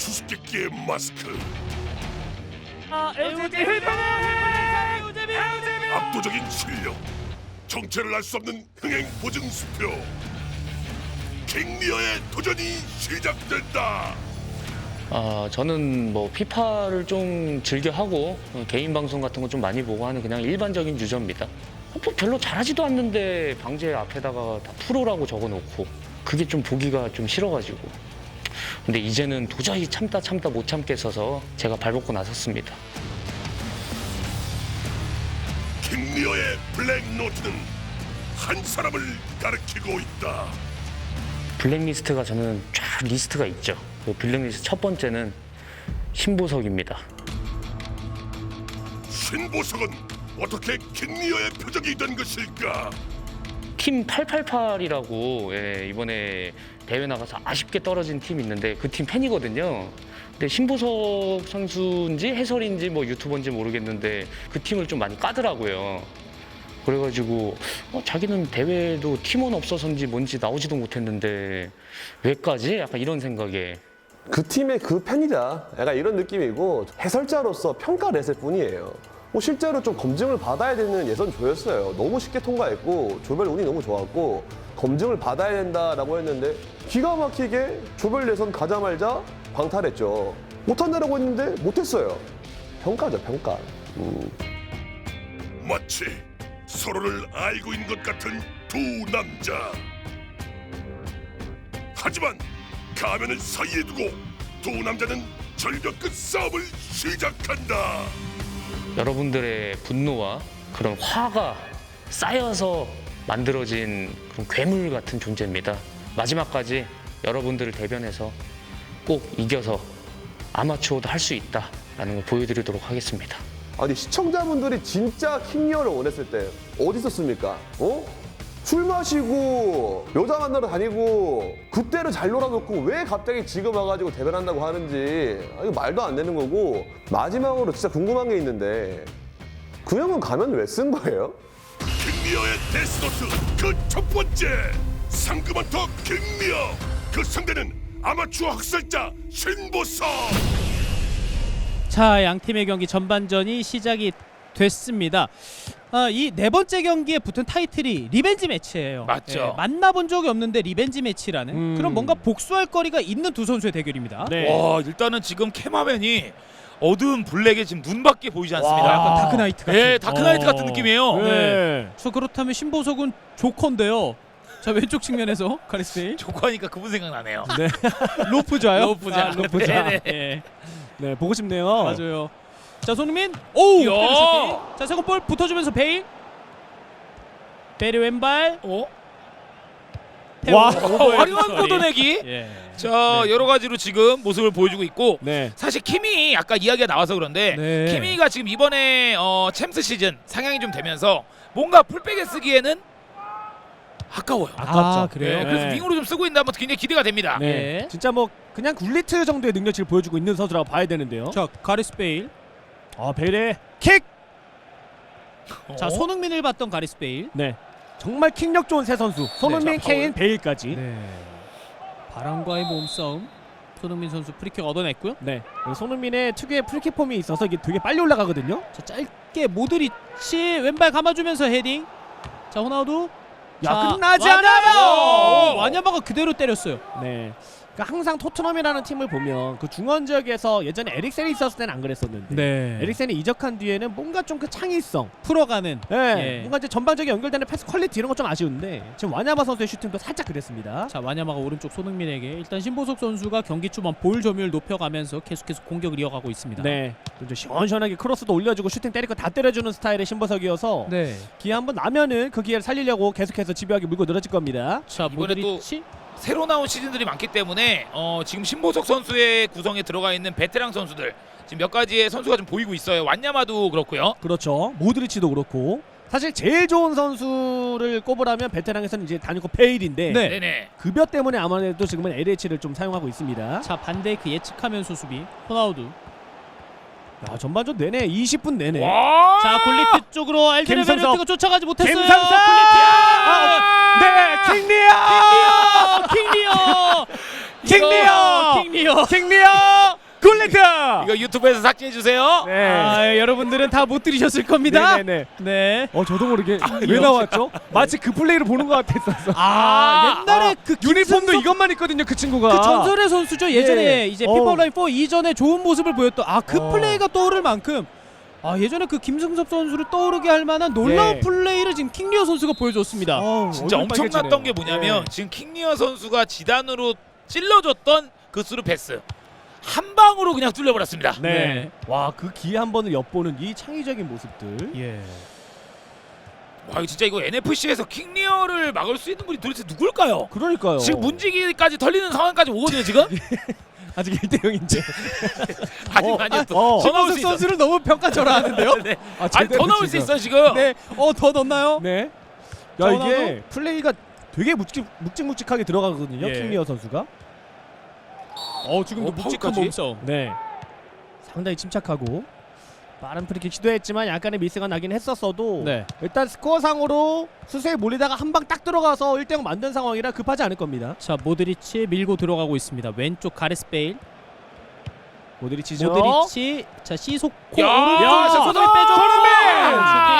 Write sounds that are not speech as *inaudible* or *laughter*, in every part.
수수께끼의 마스크. 아, LG 힐패! 압도적인 실력. 정체를 알 수 없는 흥행 보증 수표. 킹리어의 도전이 시작된다. 아 저는 뭐 피파를 좀 즐겨 하고 어, 개인 방송 같은 거 좀 많이 보고 하는 그냥 일반적인 유저입니다. 어, 뭐 별로 잘하지도 않는데 방제 앞에다가 다 프로라고 적어놓고 그게 좀 보기가 좀 싫어가지고 근데 이제는 도저히 참다 참다 못 참겠어서 제가 발벗고 나섰습니다. 킹리어의 블랙노트는 한 사람을 가리키고 있다 블랙리스트가 저는 쫙 리스트가 있죠. 그 블랙리스트 첫 번째는 신보석입니다. 신보석은 어떻게 킹리어의 표적이 된 것일까 팀 888이라고 예, 이번에 대회 나가서 아쉽게 떨어진 팀 있는데 그 팀 팬이거든요. 근데 신보석 선수인지 해설인지 뭐 유튜버인지 모르겠는데 그 팀을 좀 많이 까더라고요. 그래가지고 어, 자기는 대회도 팀원 없어서인지 뭔지 나오지도 못했는데 왜까지? 약간 이런 생각에 그 팀의 그 팬이다. 약간 이런 느낌이고 해설자로서 평가를 했을 뿐이에요. 뭐 실제로 좀 검증을 받아야 되는 예선 조였어요. 너무 쉽게 통과했고 조별 운이 너무 좋았고 검증을 받아야 된다라고 했는데 기가 막히게 조별 예선 가자말자 방탈했죠. 못한다라고 했는데 못했어요. 평가죠 평가. 음. 마치 서로를 알고 있는 것 같은 두 남자. 하지만 가면을 사이에 두고 두 남자는 절벽 끝 싸움을 시작한다. 여러분들의 분노와 그런 화가 쌓여서 만들어진 그런 괴물 같은 존재입니다. 마지막까지 여러분들을 대변해서 꼭 이겨서 아마추어도 할 수 있다라는 걸 보여드리도록 하겠습니다. 아니 시청자분들이 진짜 킹리어를 원했을 때 어디 있었습니까? 어? 술 마시고 여자 만나러 다니고 그때를 잘 놀아놓고 왜 갑자기 지금 와가지고 대변한다고 하는지 아, 이거 말도 안 되는 거고 마지막으로 진짜 궁금한 게 있는데 그 형은 가면 왜 쓴 거예요? 킹리어의 데스노트 그 첫 번째 상금한터 킹리어 그 상대는 아마추어 학살자 신보석. 자, 양 팀의 경기 전반전이 시작이 됐습니다. 아, 이네 번째 경기에 붙은 타이틀이 리벤지 매치예요. 맞죠. 예, 만나본 적이 없는데 리벤지 매치라는 음. 그런 뭔가 복수할 거리가 있는 두 선수의 대결입니다. 네. 와 일단은 지금 캐마맨이 어두운 블랙에 지금 눈밖에 보이지 않습니다. 와. 약간 다크나이트 같은. 예, 다크나이트 어. 같은 느낌이에요. 네. 저 그렇다면 신보석은 조커인데요. 자 왼쪽 측면에서 *laughs* 가리스베일 조커하니까 그분 생각나네요. *laughs* 로프자요. 로프자. 아, 로프자. 네 네. 예, 네, 보고 싶네요. 맞아요. 자 손흥민. 오우. 이야. 페널티. 자 세컨 볼 붙어주면서 베일. 베일 왼발. 어? 태우. 와. 어, 화려한 걷어내기. 예. 자 여러 가지로 지금 모습을 보여주고 있고 네. 사실 키미 아까 이야기가 나와서 그런데 네. 키미가 지금 이번에 어, 챔스 시즌 상향이 좀 되면서 뭔가 풀백에 쓰기에는 아까워요. 아 아깝죠. 그래요. 네, 그래서 네. 윙으로 좀 쓰고 있는데 한번 굉장히 기대가 됩니다. 네. 네. 진짜 뭐 그냥 굴리트 정도의 능력치를 보여주고 있는 선수라고 봐야 되는데요. 자 가리스 베일. 아, 베일의 킥. 어? 자 손흥민을 봤던 가리스 베일. 네. 정말 킥력 좋은 세 선수. 손흥민, 네, 자, 파울. 케인, 베일까지. 네. 바람과의 몸싸움. 손흥민 선수 프리킥 얻어냈고요. 네. 손흥민의 특유의 프리킥 폼이 있어서 이게 되게 빨리 올라가거든요. 자 짧게 모드리치 왼발 감아주면서 헤딩. 자 호나우두. 야, 자, 끝나지! 않아요. 오, 와냐마가 그대로 때렸어요. 네. 그러니까 항상 토트넘이라는 팀을 보면 그 중원 지역에서 예전에 에릭센이 있었을 때는 안 그랬었는데 네. 에릭센이 이적한 뒤에는 뭔가 좀 그 창의성, 풀어가는. 예, 예. 뭔가 이제 전반적인 연결되는 패스 퀄리티 이런 거 좀 아쉬운데 지금 와냐마 선수의 슈팅도 살짝 그랬습니다. 자 와냐마가 오른쪽 손흥민에게 일단 신보석 선수가 경기 초반 볼 점유율 높여가면서 계속해서 공격을 이어가고 있습니다. 네, 좀 시원시원하게 크로스도 올려주고 슈팅 때릴 거 다 때려주는 스타일의 신보석이어서 네. 기회 한번 나면은 그 기회를 살리려고 계속해서 집요하게 물고 늘어질 겁니다. 자 이번에 또 모드리치. 새로 나온 시즌들이 많기 때문에 어, 지금 신보석 선수의 구성에 들어가 있는 베테랑 선수들 지금 몇 가지의 선수가 좀 보이고 있어요. 완야마도 그렇고요. 그렇죠. 모드리치도 그렇고 사실 제일 좋은 선수를 꼽으라면 베테랑에서는 이제 단연코 페일인데 네. 네네. 급여 때문에 아무래도 지금은 LH를 좀 사용하고 있습니다. 자 반데이크 예측하면서 수비. 호나우두. 야, 전반전 내내 20분 내내 와. 자 굴리트 쪽으로 알드레베르트가 김성석. 쫓아가지 못했어요. 김상사! 굴리트. 네, 킹리어! 굴리트. 이거 유튜브에서 삭제해 주세요. 네. 아, 여러분들은 다 못 들으셨을 겁니다. 네네네. 네. 어 저도 모르게 왜 나왔죠? 마치 그 플레이를 보는 것 같았었어. 아, 옛날에 아, 그 유니폼도 김승석- 이것만 있거든요, 그 친구가. 그 전설의 선수죠. 예전에 예. 이제. 피파 온라인 4 이전에 좋은 모습을 보였던 아 그 어. 플레이가 떠오를 만큼 아 예전에 그 김승섭 선수를 떠오르게 할 만한 놀라운 예. 플레이를 지금 킹리어 선수가 보여줬습니다. 어우, 진짜 얼굴 엄청났던 빨개지네요. 게 뭐냐면 예. 지금 킹리어 선수가 지단으로 찔러줬던 그 스루 패스 한 방으로 그냥 뚫려버렸습니다. 네. 네. 와, 그 기회 한 번을 엿보는 이 창의적인 모습들. 예. 와 이거 진짜 이거 NFC에서 킹리어를 막을 수 있는 분이 도대체 누굴까요? 그러니까요. 지금 문지기까지 털리는 상황까지 오거든요 지금. *laughs* 아직 1대 0인데. 아직 어, 아니요 또. 어. 더 나올 신원석 수 있어. 선수를 너무 평가절하 하는데요. *laughs* 네. 아, 아니 제대로 더 나올 수 지금. 있어 지금. 네. 어 더 넣나요? 네. 야, 전화도? 이게 플레이가 되게 묵직, 묵직묵직하게 들어가거든요. 예. 킹리어 선수가. 어 지금도 어, 묵직한 파울까지? 몸싸움. 네. 상당히 침착하고 빠른 프리킥 시도했지만 약간의 미스가 나긴 했었어도 네. 일단 스코어상으로 수세에 몰리다가 한 방 딱 들어가서 1대0 만든 상황이라 급하지 않을 겁니다. 자 모드리치 밀고 들어가고 있습니다. 왼쪽 가레스 베일. 모드리치죠. 모드리치. 자 시속코 야, 오른쪽 야, 손을 손흥민! 빼줘. 아! 오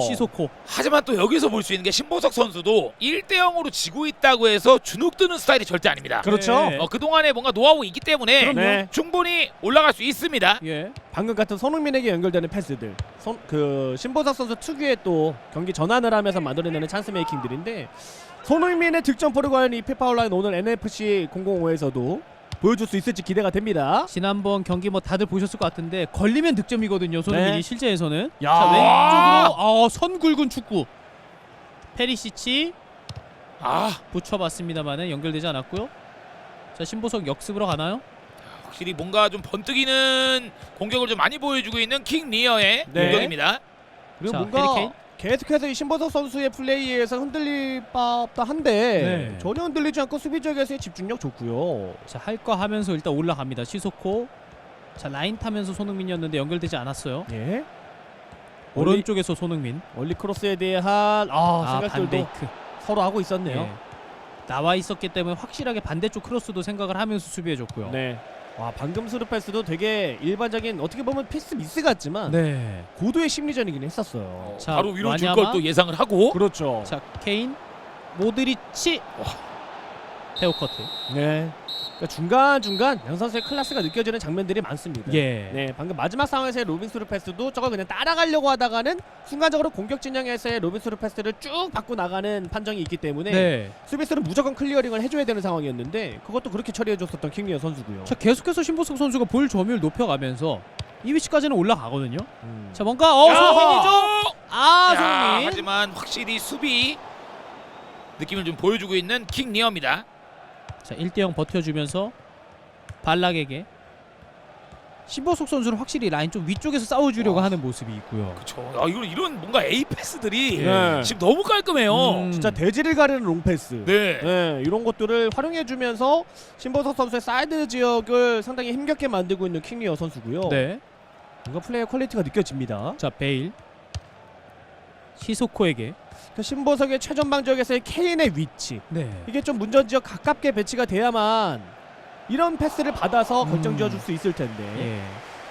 오! 시속코. 하지만 또 여기서 볼 수 있는 게 신보석 선수도 1대 0으로 지고 있다고 해서 주눅 드는 스타일이 절대 아닙니다. 그렇죠. 네. 어, 그동안에 뭔가 노하우 있기 때문에 네. 충분히 올라갈 수 있습니다. 예. 방금 같은 손흥민에게 연결되는 패스들. 손, 그 신보석 선수 특유의 또 경기 전환을 하면서 만들어내는 찬스 메이킹들인데 손흥민의 득점포를 과연 이 피파 온라인 오늘 NFC 005에서도 보여줄 수 있을지 기대가 됩니다. 지난번 경기 뭐 다들 보셨을 것 같은데 걸리면 득점이거든요. 손흥민이 네. 실제에서는. 야. 자 왼쪽으로 아, 선 굵은 축구. 페리시치 아 붙여봤습니다만은 연결되지 않았고요. 자 신보석 역습으로 가나요? 확실히 뭔가 좀 번뜩이는 공격을 좀 많이 보여주고 있는 킹 리어의 네. 공격입니다. 그리고 자, 뭔가 해리케인. 계속해서 이 신보석 선수의 플레이에서 흔들릴 법도 한데 네. 전혀 흔들리지 않고 수비 지역에서의 집중력 좋고요. 자 할 거 하면서 일단 올라갑니다. 시소코. 자 라인 타면서 손흥민이었는데 연결되지 않았어요. 예. 오른쪽에서 손흥민. 원리 크로스에 대한 아, 아 생각들도 반데이크. 서로 하고 있었네요. 예. 나와 있었기 때문에 확실하게 반대쪽 크로스도 생각을 하면서 수비해 줬고요. 네. 와 방금 스루 패스도 되게 일반적인 어떻게 보면 패스 미스 같지만 네. 고도의 심리전이긴 했었어요. 자, 바로 위로 줄 와냐마? 걸또 예상을 하고 그렇죠. 자 케인, 모드리치, 테오 커트. 네. 그러니까 중간 중간 양 선수의 클래스가 느껴지는 장면들이 많습니다. 예. 네, 방금 마지막 상황에서의 로빈 스루 패스도 저걸 그냥 따라가려고 하다가는 순간적으로 공격 진영에서의 로빈 스루 패스를 쭉 받고 나가는 판정이 있기 때문에 네. 수비수는 무조건 클리어링을 해줘야 되는 상황이었는데 그것도 그렇게 처리해줬었던 킹리어 선수고요. 자 계속해서 신보석 선수가 볼 점유율 높여가면서 이 위치까지는 올라가거든요. 음. 자 뭔가 어 야! 손흥민이죠. 아 야, 손흥민. 하지만 확실히 수비 느낌을 좀 보여주고 있는 킹 리어입니다. 자 1대0 버텨주면서 발락에게 신보석 선수를 확실히 라인 좀 위쪽에서 싸워주려고 와. 하는 모습이 있고요. 그렇죠. 아, 이런 이런 뭔가 A 패스들이 네. 지금 너무 깔끔해요. 음. 진짜 대지를 가르는 롱 패스. 네. 네, 이런 것들을 활용해주면서 신보석 선수의 사이드 지역을 상당히 힘겹게 만들고 있는 킹리어 선수고요. 네. 뭔가 플레이의 퀄리티가 느껴집니다. 자 베일 시소코에게 그 신보석의 최전방 지역에서의 케인의 위치 네. 이게 좀 문전 지역 가깝게 배치가 돼야만 이런 패스를 받아서 음. 결정 지어줄 수 있을 텐데 예.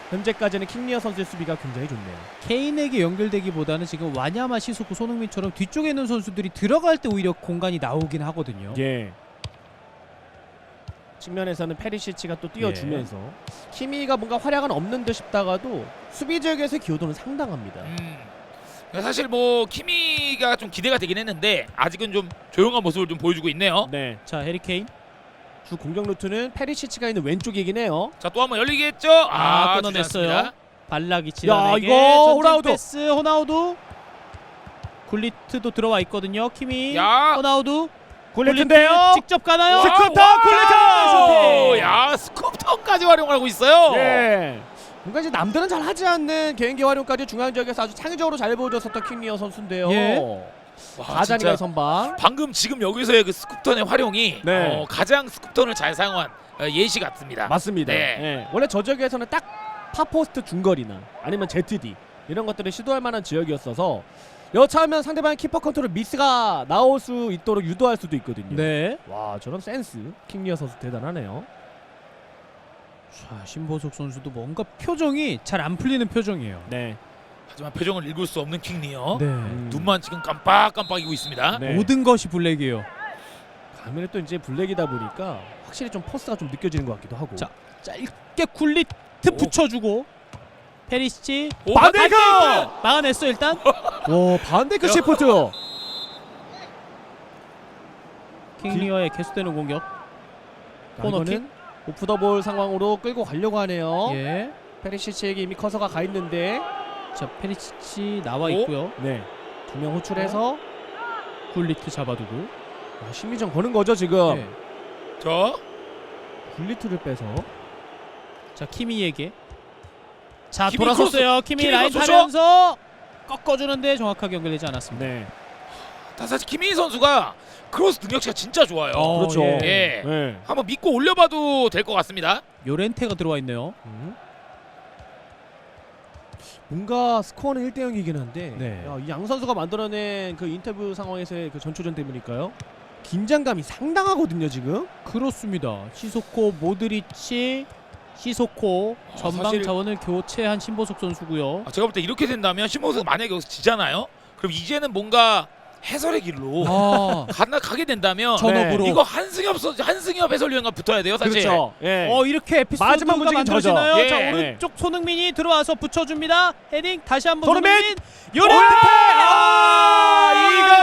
현재까지는 킹리어 선수의 수비가 굉장히 좋네요. 케인에게 연결되기보다는 지금 와냐마 시소코 손흥민처럼 뒤쪽에 있는 선수들이 들어갈 때 오히려 공간이 나오긴 하거든요. 예. 측면에서는 페리시치가 또 뛰어주면서 키미가 뭔가 활약은 없는 듯 싶다가도 수비 지역에서의 기여도는 상당합니다. 음. 사실 뭐 키미가 좀 기대가 되긴 했는데 아직은 좀 조용한 모습을 좀 보여주고 있네요. 네. 자 해리 케인 주 공격 루트는 페리시치가 있는 왼쪽이긴 해요. 자 또 한번 열리겠죠? 아, 아, 끊어냈어요. 발락이 지나내게 이거 전진 호나우두. 패스 호나우두 굴리트도 들어와 있거든요. 키미 야. 호나우두 굴리트인데요. 직접 가나요? 스쿠터 와, 굴리트! 오, 야 스쿱턴까지 활용하고 있어요. 예. 뭔가 이제 남들은 잘 하지 않는 개인기 활용까지 중앙 지역에서 아주 창의적으로 잘 보여줬었던 킹리어 선수인데요. 예. 와, 가자니가 선방. 방금 지금 여기서의 그 스쿱턴의 활용이 네. 어, 가장 스쿱턴을 잘 사용한 어, 예시 같습니다. 맞습니다. 네. 예. 원래 저 지역에서는 딱 파포스트 중거리나 아니면 ZD 이런 것들을 시도할 만한 지역이었어서 여차하면 상대방의 키퍼 컨트롤 미스가 나올 수 있도록 유도할 수도 있거든요. 네. 와 저런 센스 킹리어 선수 대단하네요. 자, 신보석 선수도 뭔가 표정이 잘 안 풀리는 표정이에요. 네. 하지만 표정을 읽을 수 없는 킹리어. 네. 눈만 지금 깜빡깜빡이고 있습니다. 네. 모든 것이 블랙이에요. 가면에 또 이제 블랙이다 보니까 확실히 좀 포스가 좀 느껴지는 것 같기도 하고. 자, 짧게 굴리트 오. 붙여주고 페리시치 오, 반대가! 반대가! 막아냈어 일단. *laughs* 와 반대크 시프트. 킹리어의 계속되는 공격. 코너킥. 이거는 오프 더볼 상황으로 끌고 가려고 하네요. 예. 페리시치에게 이미 커서가 가 있는데. 자, 페리시치 나와 오? 있고요. 네. 두 명 호출해서 굴리트 잡아두고. 아, 심리전 거는 거죠 지금. 네. 자, 굴리트를 빼서. 자, 키미에게. 자, 키미 돌아섰어요. 키미 키미 라인 크로스 타면서 꺾어주는데 정확하게 연결되지 않았습니다. 네. 다 사실 김민희 선수가 크로스 능력치가 진짜 좋아요. 어, 그렇죠. 예. 예. 네. 한번 믿고 올려봐도 될 것 같습니다. 요렌테가 들어와 있네요. 음. 뭔가 스코어는 1대 0이긴 한데 네. 야, 이양 선수가 만들어낸 그 인터뷰 상황에서의 그 전초전 때문일까요? 긴장감이 상당하거든요 지금. 그렇습니다. 시소코, 모드리치, 시소코 전방 사실- 자원을 교체한 신보석 선수고요. 아, 제가 볼 때 이렇게 된다면 신보석 만약에 여기서 지잖아요. 그럼 이제는 뭔가 해설의 길로 아, *laughs* 가나 가게 된다면 전업으로. 이거 한승엽 선 한승엽 해설위원과 붙어야 돼요, 사실. 그렇죠. 예. 어 이렇게 에피소드가 마지막 저죠. 만들어지나요? 예. 자 오른쪽 손흥민이 들어와서 붙여줍니다. 헤딩 다시 한번 손흥민! 아, 이거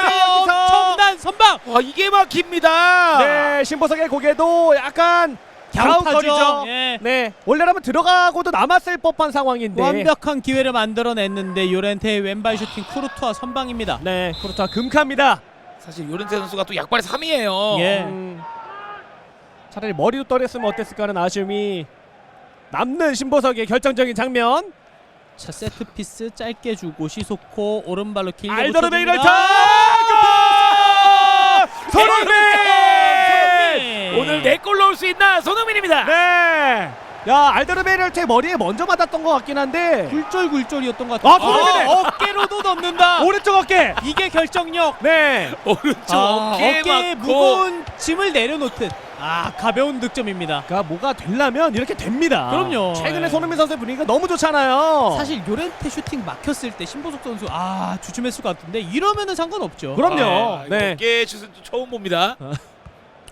여기서! 첨단 선방 와 이게 막힙니다. 네, 신보석의 고개도 약간 갸웃하죠. 예. 네, 원래라면 들어가고도 남았을 법한 상황인데. 완벽한 기회를 만들어냈는데 요렌테의 왼발 슈팅 쿠르투아 선방입니다. 네, 그렇다 금카입니다. 사실 요렌테 선수가 또 약발의 3위예요. 예. 음, 차라리 머리로 떨었으면 어땠을까 하는 아쉬움이 남는 신보석의 결정적인 장면. 자 세트 피스 짧게 주고 시소코 오른발로 길게 알더르 붙여줍니다. 베이럴타! 손흥민! 넣을 수 있나 손흥민입니다. 네. 야 알더르 베이럴트의 머리에 먼저 맞았던 것 같긴 한데 굴절굴절이었던 것 아, 같아요. 손흥민의! 어깨로도 넣는다. *laughs* 오른쪽 어깨. 이게 결정력. 네. 오른쪽 아, 어깨에 어깨에 맞고 무거운 짐을 내려놓듯 아 가벼운 득점입니다. 그러니까 뭐가 되려면 이렇게 됩니다. 그럼요. 최근에 예. 손흥민 선수의 분위기가 너무 좋잖아요. 사실 요렌테 슈팅 막혔을 때 신보석 선수 아 주춤했을 것 같은데 이러면은 상관없죠. 그럼요. 아, 네. 어깨 슛은 또 처음 봅니다.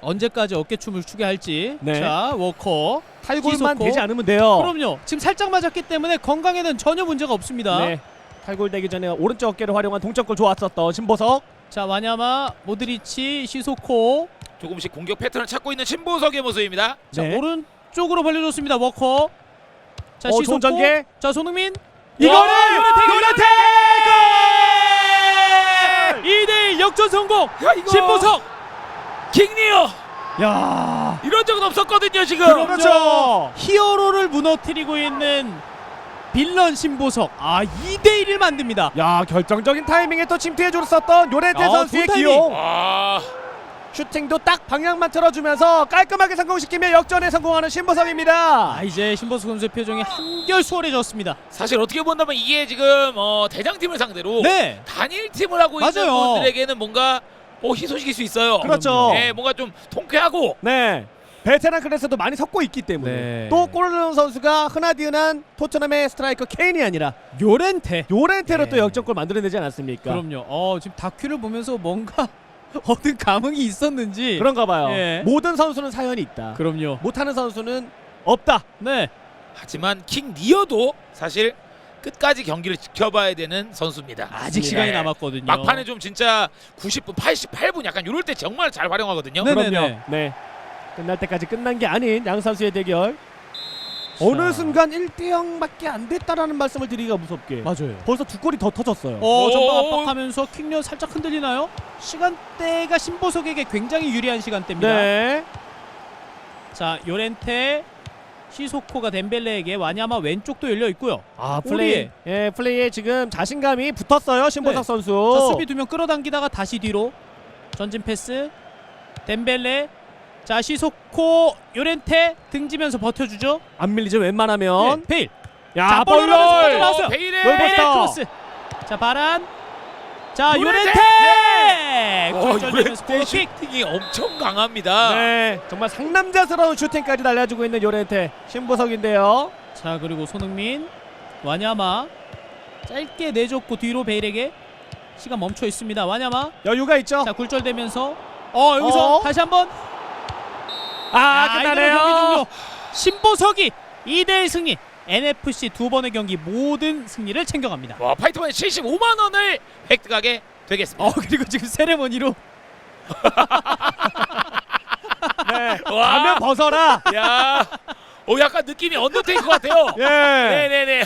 언제까지 어깨춤을 추게 할지. 네. 자 워커. 탈골만. 되지 않으면 돼요. 그럼요. 지금 살짝 맞았기 때문에 건강에는 전혀 문제가 없습니다. 네. 탈골 되기 전에 오른쪽 어깨를 활용한 동점골 좋았었던 신보석. 자 와냐마, 모드리치, 시소코. 조금씩 공격 패턴을 찾고 있는 신보석의 모습입니다. 자 네. 오른쪽으로 벌려줬습니다. 워커. 자 어, 시소코. 전개. 자 손흥민. 이거는 요렌테, 요렌테! 2대1 역전 성공. 야 이거 신보석. 킹리어 야. 이런 적은 없었거든요 지금. 그렇죠. 히어로를 무너뜨리고 있는 빌런 신보석. 아 2대 1을 만듭니다. 야 결정적인 타이밍에 또 침투해 줬었던 요렌테 아, 선수의 좋은 타이밍. 기용. 아 슈팅도 딱 방향만 틀어주면서 깔끔하게 성공시키며 역전에 성공하는 신보석입니다. 아 이제 신보석 선수의 표정이 한결 수월해졌습니다. 사실 어떻게 본다면 이게 지금 어, 대장팀을 상대로 네. 단일 팀을 하고 있는 맞아요. 분들에게는 뭔가 어, 희소식일 수 있어요. 그렇죠. 네, 뭔가 좀 통쾌하고 네. 베테랑 클래스도 많이 섞고 있기 때문에 네. 또 넣은 선수가 흔하디흔한 토트넘의 스트라이커 케인이 아니라 요렌테. 요렌테로 또 네. 역전골 만들어내지 않았습니까? 그럼요. 어 지금 다큐를 보면서 뭔가 *laughs* 얻은 감흥이 있었는지. 그런가 봐요. 예. 모든 선수는 사연이 있다. 그럼요. 못하는 선수는 없다. 네. 하지만 킹 니어도 사실 끝까지 경기를 지켜봐야 되는 선수입니다. 아직 맞습니다. 시간이 남았거든요. 막판에 좀 진짜 90분, 88분 약간 이럴 때 정말 잘 활용하거든요. 네. 그럼요. 네네네. 네. 끝날 때까지 끝난 게 아닌 양 선수의 대결. 어느 순간 1대 0밖에 안 됐다라는 말씀을 드리기가 무섭게. 맞아요. 벌써 두 골이 더 터졌어요. 어, 전방 오. 압박하면서 킥려 살짝 흔들리나요? 시간대가 신보석에게 굉장히 유리한 시간대입니다. 네. 자, 요렌테, 시소코가 덴벨레에게 와냐마 왼쪽도 열려 있고요. 아 플레이. 예, 플레이에 지금 자신감이 붙었어요 신보석 네. 선수. 자, 수비 두 명 끌어당기다가 다시 뒤로 전진 패스. 덴벨레. 자, 시소코, 요렌테 등지면서 버텨주죠. 안 밀리죠 웬만하면. 네, 베일. 야 자, 볼로. 베일의. 베일의 크로스. 자, 바란. 자 요렌테! 요렌테 요렌테 코너킥. 슈팅이 엄청 강합니다. 네, 정말 상남자스러운 슈팅까지 날려주고 있는 요렌테 신보석인데요. 자 그리고 손흥민 와냐마 짧게 내줬고 뒤로 베일에게 시간 멈춰 있습니다. 와냐마 여유가 있죠. 자 굴절되면서 어 여기서 어? 다시 한번 아, 야, 이대로 끝나네요. 신보석이 2대1 승리 NFC 두 번의 경기 모든 승리를 챙겨갑니다. 와 파이터만이 75만 원을 획득하게 되겠습니다. 어 그리고 지금 세레머니로 *laughs* 네. 와. 가면 벗어라. 야, 오 약간 느낌이 언더테이커 같아요. 예. 네네네.